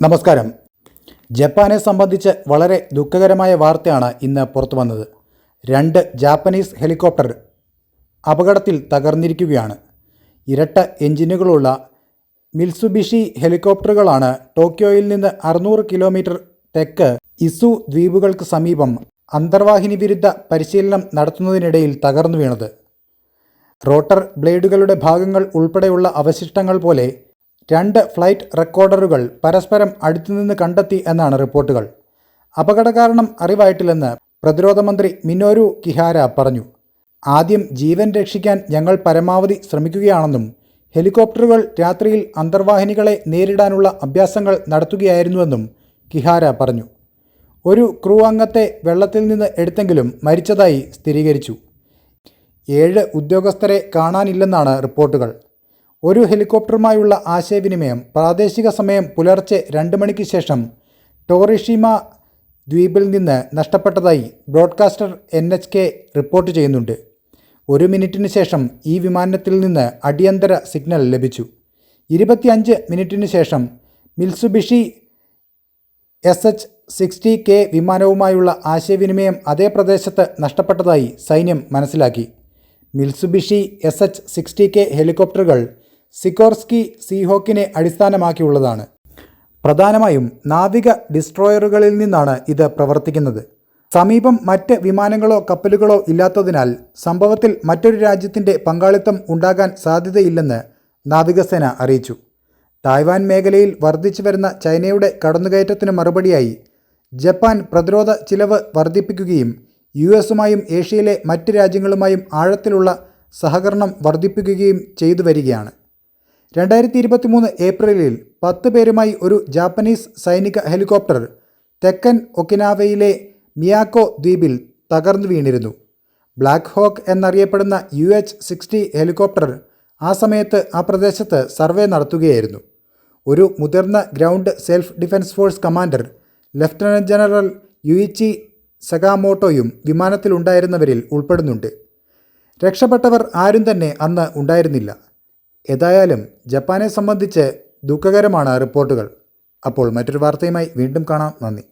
നമസ്കാരം. ജപ്പാനെ സംബന്ധിച്ച് വളരെ ദുഃഖകരമായ വാർത്തയാണ് ഇന്ന് പുറത്തു വന്നത്. രണ്ട് ജാപ്പനീസ് ഹെലികോപ്റ്റർ അപകടത്തിൽ തകർന്നിരിക്കുകയാണ്. ഇരട്ട എഞ്ചിനുകളുള്ള മിൽസുബിഷി ഹെലികോപ്റ്ററുകളാണ് ടോക്കിയോയിൽ നിന്ന് അറുന്നൂറ് കിലോമീറ്റർ തെക്ക് ഇസു ദ്വീപുകൾക്ക് സമീപം അന്തർവാഹിനി വിരുദ്ധ പരിശീലനം നടത്തുന്നതിനിടയിൽ തകർന്നു വീണത്. റോട്ടർ ബ്ലേഡുകളുടെ ഭാഗങ്ങൾ ഉൾപ്പെടെയുള്ള അവശിഷ്ടങ്ങൾ പോലെ രണ്ട് ഫ്ലൈറ്റ് റെക്കോർഡറുകൾ പരസ്പരം അടുത്തുനിന്ന് കണ്ടെത്തി എന്നാണ് റിപ്പോർട്ടുകൾ. അപകട കാരണം അറിവായിട്ടില്ലെന്ന് പ്രതിരോധ മന്ത്രി മിനോരു കിഹാര പറഞ്ഞു. ആദ്യം ജീവൻ രക്ഷിക്കാൻ ഞങ്ങൾ പരമാവധി ശ്രമിക്കുകയാണെന്നും ഹെലികോപ്റ്ററുകൾ രാത്രിയിൽ അന്തർവാഹിനികളെ നേരിടാനുള്ള അഭ്യാസങ്ങൾ നടത്തുകയായിരുന്നുവെന്നും കിഹാര പറഞ്ഞു. ഒരു ക്രൂ അംഗത്തെ വെള്ളത്തിൽ നിന്ന് എടുത്തെങ്കിലും മരിച്ചതായി സ്ഥിരീകരിച്ചു. ഏഴ് ഉദ്യോഗസ്ഥരെ കാണാനില്ലെന്നാണ് റിപ്പോർട്ടുകൾ. ഒരു ഹെലികോപ്റ്ററുമായുള്ള ആശയവിനിമയം പ്രാദേശിക സമയം പുലർച്ചെ രണ്ട് മണിക്ക് ശേഷം ടോറിഷിമ ദ്വീപിൽ നിന്ന് നഷ്ടപ്പെട്ടതായി broadcaster N H K report ചെയ്യുന്നുണ്ട്. ഒരു മിനിറ്റിന് ശേഷം ഈ വിമാനത്തിൽ നിന്ന് അടിയന്തര സിഗ്നൽ ലഭിച്ചു. ഇരുപത്തിയഞ്ച് മിനിറ്റിന് ശേഷം Mitsubishi S H sixty K വിമാനവുമായുള്ള ആശയവിനിമയം അതേ പ്രദേശത്ത് നഷ്ടപ്പെട്ടതായി സൈന്യം മനസ്സിലാക്കി. Mitsubishi S H sixty K ഹെലികോപ്റ്ററുകൾ സിക്കോർസ്കി സീഹോക്കിനെ അടിസ്ഥാനമാക്കിയുള്ളതാണ്. പ്രധാനമായും നാവിക ഡിസ്ട്രോയറുകളിൽ നിന്നാണ് ഇത് പ്രവർത്തിക്കുന്നത്. സമീപം മറ്റ് വിമാനങ്ങളോ കപ്പലുകളോ ഇല്ലാത്തതിനാൽ സംഭവത്തിൽ മറ്റൊരു രാജ്യത്തിന്റെ പങ്കാളിത്തം ഉണ്ടാകാൻ സാധ്യതയില്ലെന്ന് നാവികസേന അറിയിച്ചു. തായ്വാൻ മേഖലയിൽ വർദ്ധിച്ചു വരുന്ന ചൈനയുടെ കടന്നുകയറ്റത്തിന് മറുപടിയായി ജപ്പാൻ പ്രതിരോധ ചിലവ് വർദ്ധിപ്പിക്കുകയും യു എസുമായും ഏഷ്യയിലെ മറ്റ് രാജ്യങ്ങളുമായും ആഴത്തിലുള്ള സഹകരണം വർദ്ധിപ്പിക്കുകയും ചെയ്തു വരികയാണ്. രണ്ടായിരത്തി ഇരുപത്തിമൂന്ന് ഏപ്രിലിൽ പത്ത് പേരുമായി ഒരു ജാപ്പനീസ് സൈനിക ഹെലികോപ്റ്റർ തെക്കൻ ഒക്കിനാവയിലെ മിയാക്കോ ദ്വീപിൽ തകർന്നു വീണിരുന്നു. ബ്ലാക്ക് ഹോക്ക് എന്നറിയപ്പെടുന്ന യു എച്ച് സിക്സ്റ്റി ഹെലികോപ്റ്റർ ആ സമയത്ത് ആ പ്രദേശത്ത് സർവേ നടത്തുകയായിരുന്നു. ഒരു മുതിർന്ന ground self defence force commander lieutenant general Yuichi സഗാമോട്ടോയും വിമാനത്തിലുണ്ടായിരുന്നവരിൽ ഉൾപ്പെടുന്നുണ്ട്. രക്ഷപ്പെട്ടവർ ആരും തന്നെ അന്ന് ഉണ്ടായിരുന്നില്ല. ഏതായാലും ജപ്പാനെ സംബന്ധിച്ച് ദുഃഖകരമാണ് റിപ്പോർട്ടുകൾ. അപ്പോൾ മറ്റൊരു വാർത്തയുമായി വീണ്ടും കാണാം. നന്ദി.